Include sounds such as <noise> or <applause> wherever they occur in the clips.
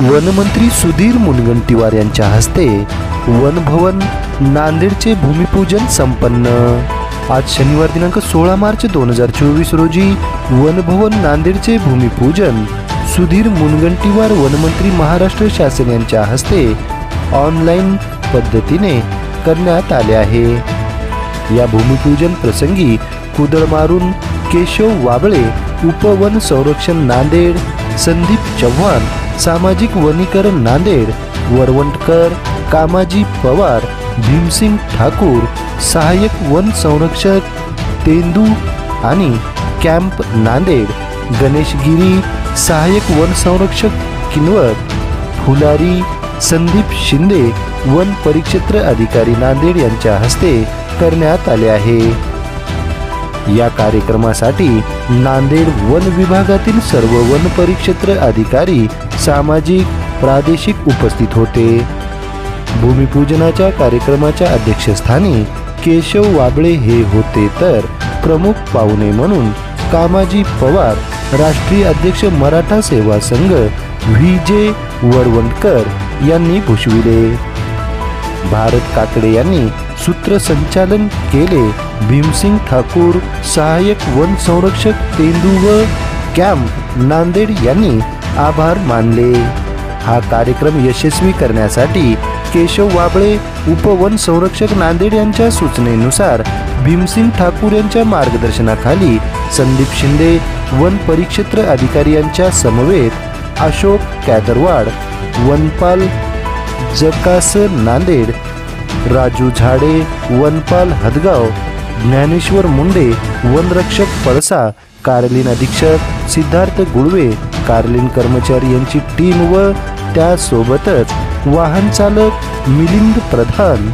वनमंत्री सुधीर मुनगंटीवार यांच्या हस्ते वनभवन नांदेडचे भूमिपूजन संपन्न. आज शनिवार दिनांक सोळा मार्च दोन हजार चोवीस रोजी वनभवन नांदेडचे भूमिपूजन सुधीर मुनगंटीवार वनमंत्री महाराष्ट्र शासन यांच्या हस्ते ऑनलाईन पद्धतीने करण्यात आले आहे. या भूमिपूजन प्रसंगी कुदळ मारून केशव वाबळे उपवन संरक्षण नांदेड संदीप चव्हाण सामाजिक वनीकरण नांदेड वरवंटकर कामाजी पवार भीमसिंग ठाकूर सहाय्यक वन संरक्षक तेंदू आणि कॅम्प नांदेड गणेश गिरी सहाय्यक वन संरक्षक किनवट फुलारी संदीप शिंदे वन परिक्षेत्र अधिकारी नांदेड यांच्या हस्ते करण्यात आले आहे. या कार्यक्रमासाठी नांदेड वन विभागातील सर्व वन परिक्षेत्र अधिकारी सामाजिक प्रादेशिक उपस्थित होते. भूमिपूजनाच्या कार्यक्रमाच्या अध्यक्षस्थानी केशव वाबळे हे होते तर प्रमुख पाहुणे म्हणून कामाजी पवार राष्ट्रीय अध्यक्ष मराठा सेवा संघ व्ही जे वरवंटकर यांनी भूषविले. भारत काकडे यांनी सूत्रसंचालन केले भीमसिंग ठाकूर सहाय्यक वन संरक्षक तेंदू व कॅम्प नांदेड यांनी आभार मानले. हा कार्यक्रम यशस्वी करण्यासाठी केशव वाबळे उपवन संरक्षक नांदेड यांच्या सूचनेनुसार भीमसिंग ठाकूर यांच्या मार्गदर्शनाखाली संदीप शिंदे वन परिक्षेत्र अधिकारी यांच्या समवेत अशोक कॅदरवाड वनपाल जकास नांदेड राजू झाडे वनपाल हदगाव ज्ञानेश्वर मुंडे वनरक्षक पळसा कार्लीन अधीक्षक सिद्धार्थ गुळवे कार्लीन कर्मचारी यांची टीम व त्यासोबतच वाहन चालक मिलिंद प्रधान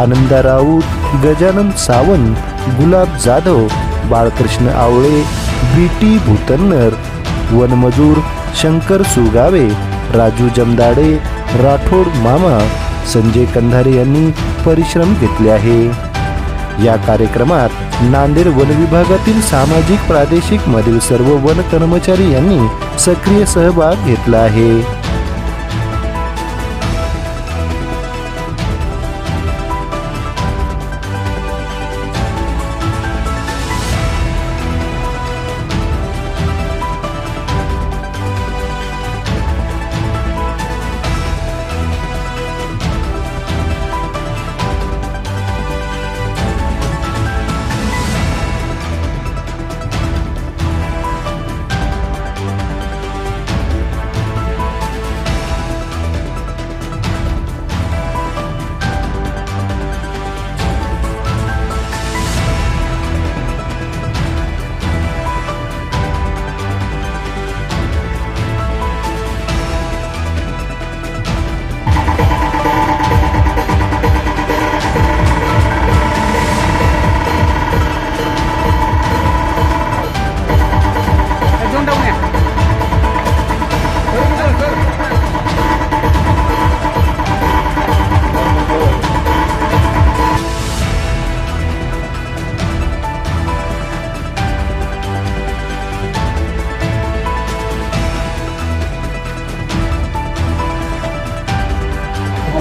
आनंदा राऊत गजानन सावंत गुलाब जाधव बाळकृष्ण आवळे बी टी भूतन्नर वनमजूर शंकर सुगावे राजू जमदाडे राठोड मामा संजय कंधारे यांनी परिश्रम घेतले आहे. या कार्यक्रमात नांदेड वन विभागातील सामाजिक प्रादेशिक मधील सर्व वन कर्मचारी यांनी सक्रिय सहभाग घेतला आहे.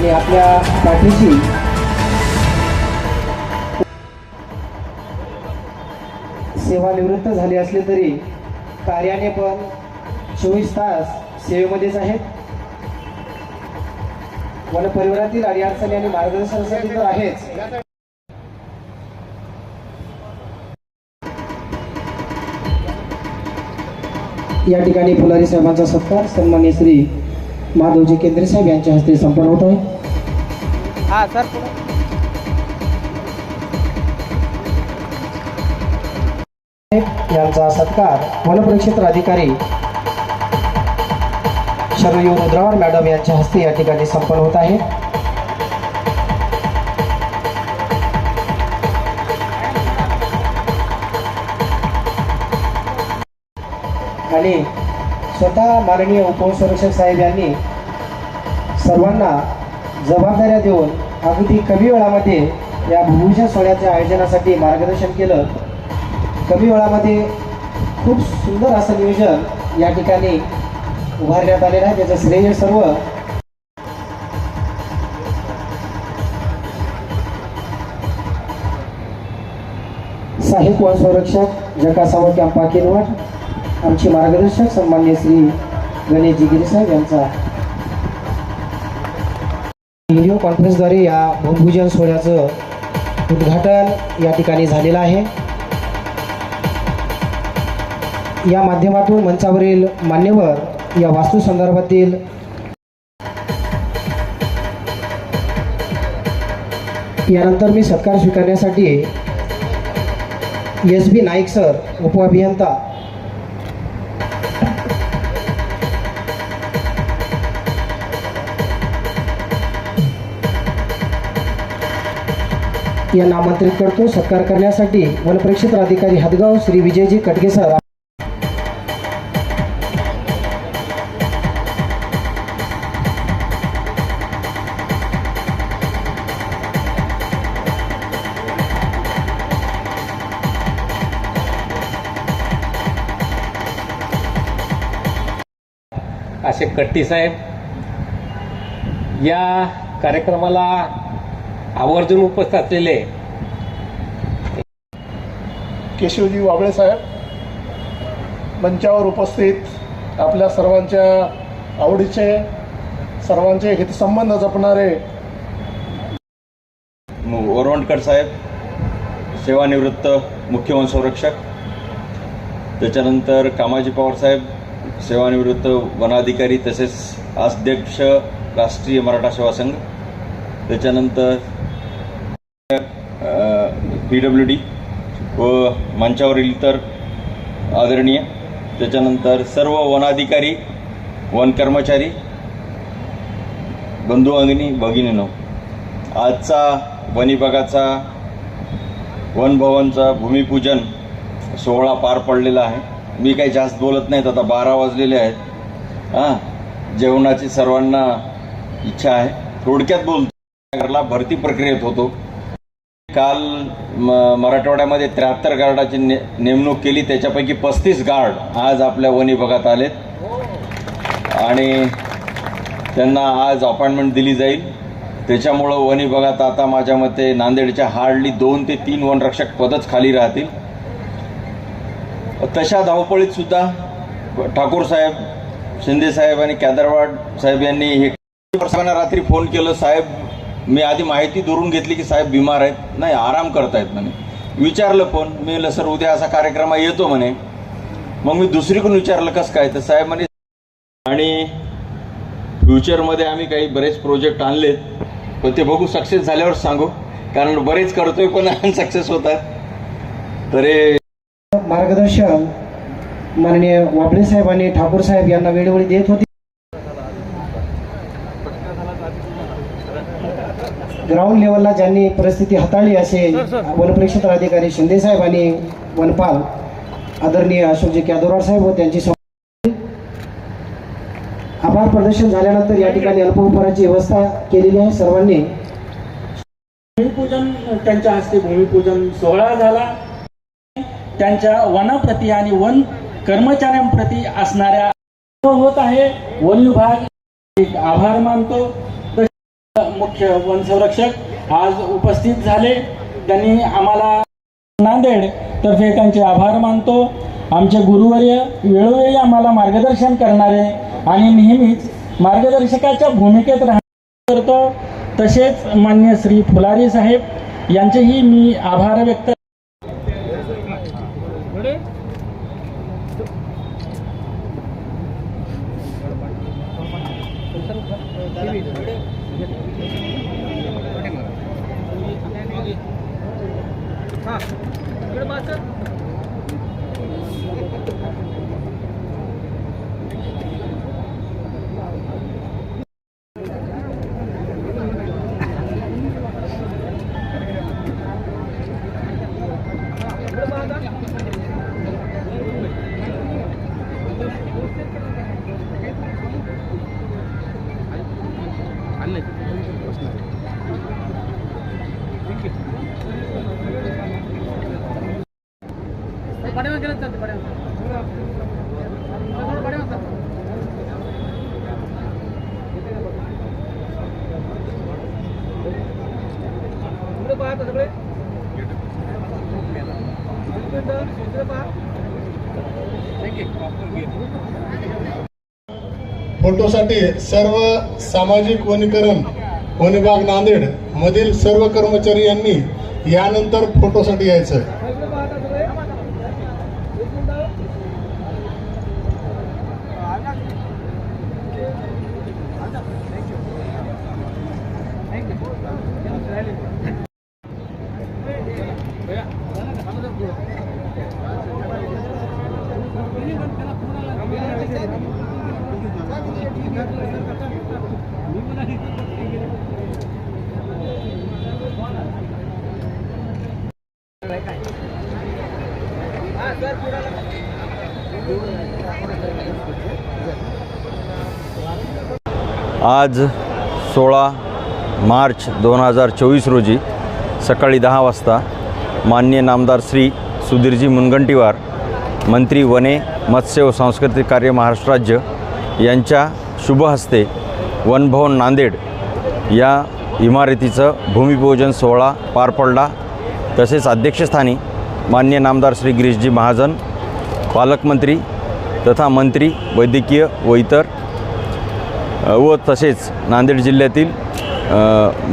आणि आपल्या पाठीशी. सेवानिवृत्त झाले असले तरी कार्याने पण चोवीस तास सेवेमध्येच आहेत. वनपरिवारातील अडीअडचणी आणि मार्गदर्शनासाठी तर आहेच. या ठिकाणी फुलारी साहेबांचा सत्कार सन्मान्य श्री माधवजी केंद्रे साहेब यांच्या हस्ते संपन्न होत आहे. हां सर. यांचा सत्कार वनपरिक्षेत्र अधिकारी शरयू रुद्रावर मॅडम यांच्या हस्ते या ठिकाणी संपन्न होत आहे. आणि स्वतः माननीय उपसंरक्षक साहेब यांनी सर्वांना जबाबदाऱ्या देऊन अगदी कमी वेळामध्ये या भूभूषण सोहळ्याच्या आयोजनासाठी मार्गदर्शन केलं. कमी वेळामध्ये खूप सुंदर असं नियोजन या ठिकाणी उभारण्यात आलेला आहे. त्याचं श्रेय सर्व साहित्य वन संरक्षक जकासाव कॅम्पा किनवट आमचे मार्गदर्शक सन्मान्य श्री गणेश जिगिरी साहेब यांचा व्हिडिओ कॉन्फरन्सद्वारे या भूमिपूजन सोहळ्याचं उद्घाटन या ठिकाणी झालेलं आहे. या माध्यमातून मंचावरील मान्यवर या वास्तूसंदर्भातील यानंतर मी सत्कार स्वीकारण्यासाठी एस बी नाईक सर उपअभियंता यांना आमंत्रित करतो. सत्कार करण्यासाठी वनपरिक्षेत्र अधिकारी हदगाव श्री विजयजी कटकेसर असे कट्टी साहेब या कार्यक्रमाला आवर्जून उपस्थित असलेले केशवजी वाबळे साहेब मंचावर उपस्थित आपल्या सर्वांच्या आवडीचे सर्वांचे हितसंबंध जपणारे वरवंटकर साहेब सेवानिवृत्त मुख्य वनसंरक्षक त्याच्यानंतर कामाजी पवार साहेब सेवानिवृत्त वनाधिकारी तसेच अध्यक्ष राष्ट्रीय मराठा सेवा संघ त्याच्यानंतर पी डब्ल्यू डी व मंचावरील इतर आदरणीय त्याच्यानंतर सर्व वनाधिकारी वन कर्मचारी बंधू भगिनी भगिनीनो आजचा वनविभागाचा वनभवनचा भूमिपूजन सोहळा पार पडलेला आहे. मी काही जास्त बोलत नाहीत आता बारा वाजलेले आहेत. हां जेवणाची सर्वांना इच्छा आहे. थोडक्यात बोलतो भरती प्रक्रियेत होतो. काल म मराठवाड्यामध्ये त्र्याहत्तर गार्डाची ने नेमणूक केली. त्याच्यापैकी पस्तीस गार्ड आज आपल्या वन विभागात आलेत. आणि त्यांना आज अपॉइंटमेंट दिली जाईल. त्याच्यामुळं वन विभागात आता माझ्या मते नांदेडच्या हार्डली दोन ते तीन वनरक्षक पदच खाली राहतील. तशा धावपळीत सुद्धा ठाकूर साहेब शिंदे साहेब आणि केदारवाड साहेब यांनी हे रात्री फोन केलं साहेब मी आधी माहिती दुरून घेतली की साहेब बिमार आहेत. नाही आराम करतायत म्हणे. विचारलं पण मी म्हणलं सर उद्या असा कार्यक्रम येतो म्हणे. मग मी दुसरीकडून विचारलं कसं काय? तर साहेब म्हणे आणि फ्युचरमध्ये आम्ही काही बरेच प्रोजेक्ट आणलेत पण ते बघू सक्सेस झाल्यावर सांगू. कारण बरेच करतोय पण <laughs> सक्सेस होतात तर मार्गदर्शन माननीय वाबळे साहेब आणि ठाकूर साहेब यांना वेळोवेळी देत होते. ग्राउंड लेवलला ज्यांनी परिस्थिती हाताळली असे वनपरिक्षेत्र अधिकारी शिंदे साहेब आणि वनपाल आदरणीय अशोकजी कॅदोराड साहेब व त्यांची आभार प्रदर्शन झाल्यानंतर या ठिकाणी अल्पउपहाराची व्यवस्था केलेली आहे. सर्वांनी भूमिपूजन त्यांच्या हस्ते भूमिपूजन सोहळा झाला. त्यांच्या वनाप्रती आणि वन कर्मचाऱ्यांप्रती असणाऱ्या होत आहे. वन विभाग एक आभार मानतो. मुख्य वनसंरक्षक आज उपस्थित झाले. त्यांनी आम्हाला नांदेड तर्फे त्यांचे आभार मानतो. आमचे गुरुवर्य वेळोवेळी आम्हाला मार्गदर्शन करणारे आणि नेहमीच मार्गदर्शकाच्या भूमिकेत राह करतो. तसेच मान्य श्री फुलारी साहेब यांचेही मी आभार व्यक्त పడవ గెలుస్తుంది फोटोसाठी सर्व सामाजिक वनीकरण वनविभाग नांदेड मधील सर्व कर्मचारी यांनी यानंतर फोटोसाठी यायचं आज सोळा मार्च दोन हजार चोवीस रोजी सकाळी दहा वाजता माननीय नामदार श्री सुधीरजी मुनगंटीवार मंत्री वने मत्स्य व सांस्कृतिक कार्य महाराष्ट्र राज्य यांच्या शुभ हस्ते वनभवन नांदेड या इमारतीचं भूमिपूजन सोहळा पार पडला. तसेच अध्यक्षस्थानी मान्य नामदार श्री गिरीशजी महाजन पालकमंत्री तथा मंत्री वैद्यकीय व इतर व तसेच नांदेड जिल्ह्यातील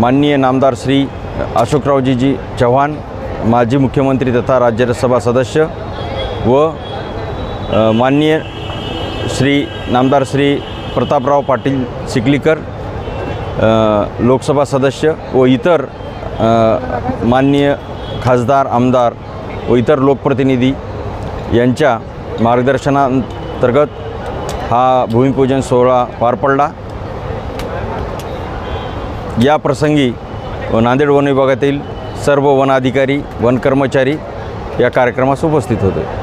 माननीय नामदार श्री अशोकरावजीजी चव्हाण माजी मुख्यमंत्री तथा राज्यसभा सदस्य व माननीय श्री नामदार श्री प्रतापराव पाटील चिखलीकर लोकसभा सदस्य व इतर माननीय खासदार आमदार व इतर लोकप्रतिनिधी यांच्या मार्गदर्शनांतर्गत हा भूमिपूजन सोहळा पार पडला. या प्रसंगी नांदेड वन विभागातील सर्व वन अधिकारी वन कर्मचारी या कार्यक्रमास उपस्थित होते.